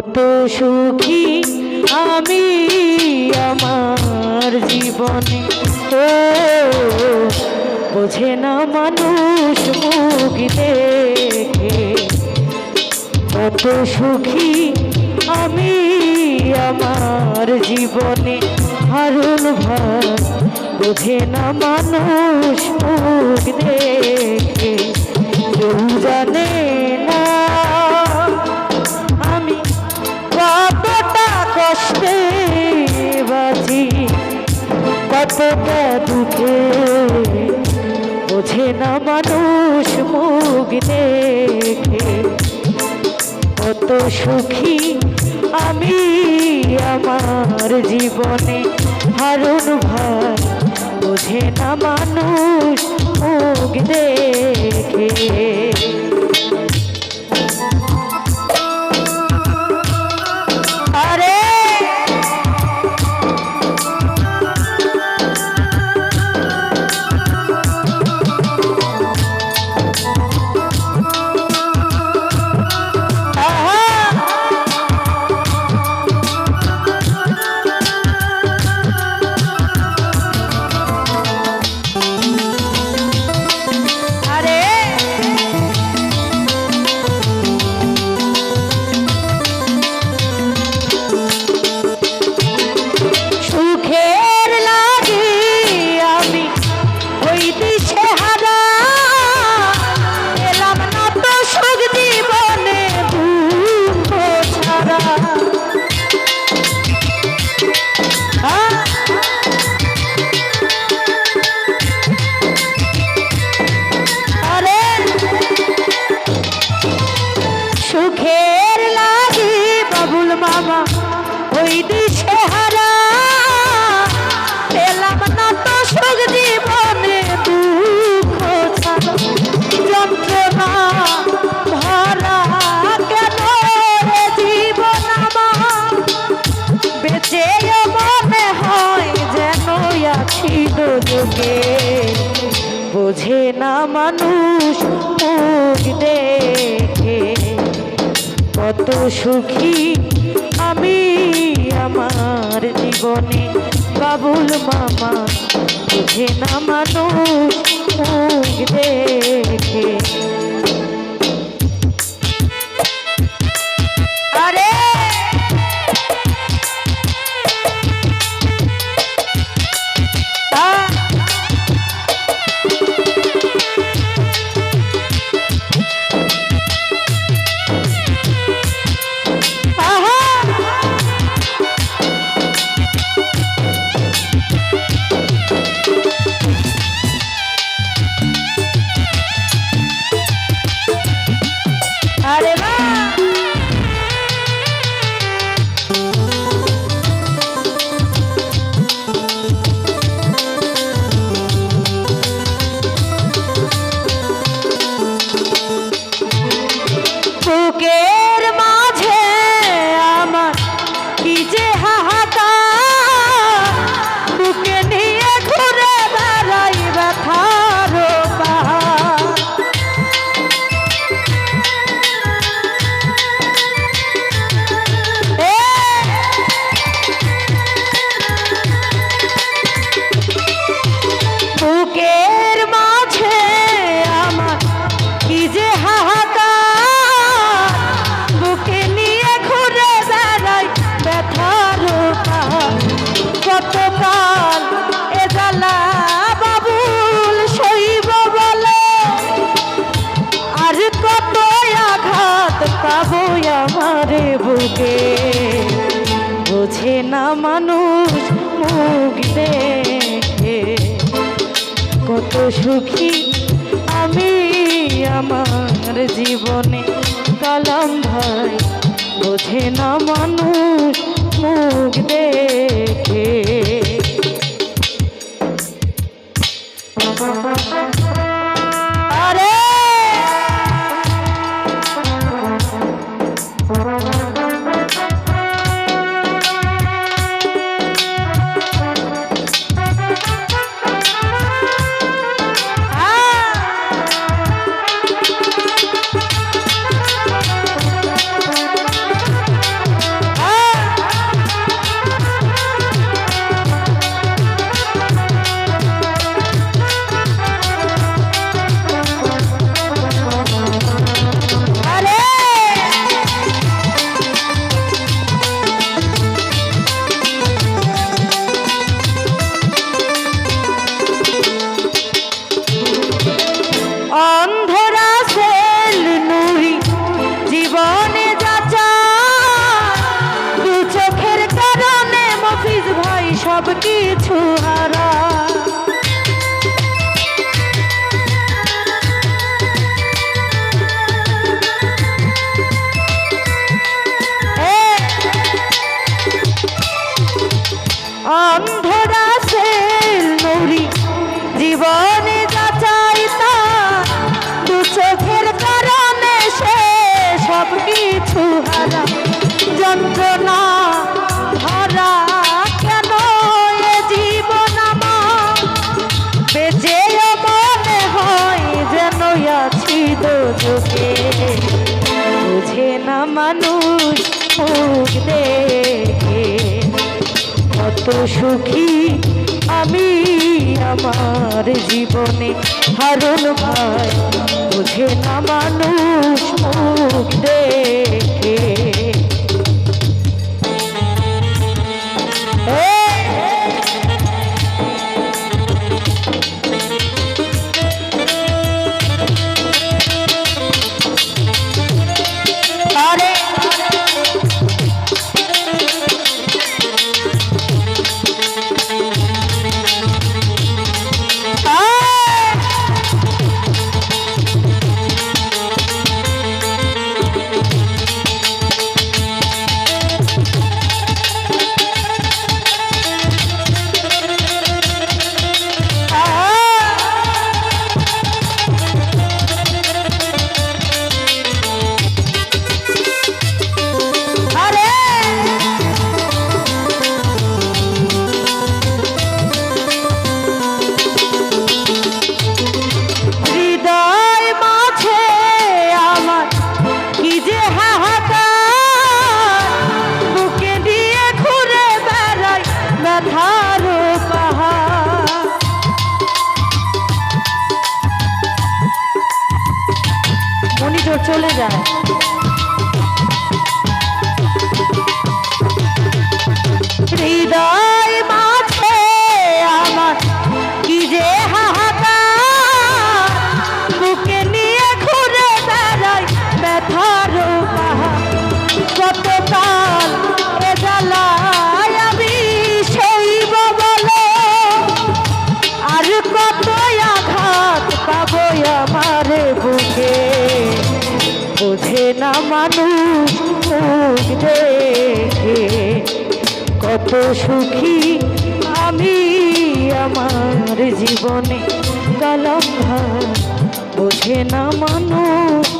কত সুখী আমি আমার জীবনে। ও, বোঝে না মানুষ মুখ দেখে। কত সুখী আমি আমার জীবনে। হারুন ভাই বোঝে না মানুষ মুখ দেখে। কেউ জানে বোঝে না মানুষ মুখ দেখে। কত সুখী আমি আমার জীবনে, হারুন ভাই। বোঝে না মানুষ মুখ দেখে। বোঝে না মানুষ মুখ দেখে। কত সুখী আমি আমার জীবনে। বাবুল মামা বোঝে না মানুষ আমার বুকে। বোঝে না মানুষ মুখ দেখে। কত সুখী আমি আমার জীবনে। কালাম ভাই, বোঝে না মানুষ মুখ দেখে। সব কিছু হারা। অন্ধরা সে নৌরি জীবন মুখ দেখে কত সুখী আমি আমার জীবনে। হারুন ভাই বুঝে না মানুষ মুখ দেখে। চলে যায় হৃদয় বোঝে না মানুষ মুখ দেখে। কত সুখী আমি আমার জীবনে। কলম বোঝে না মানুষ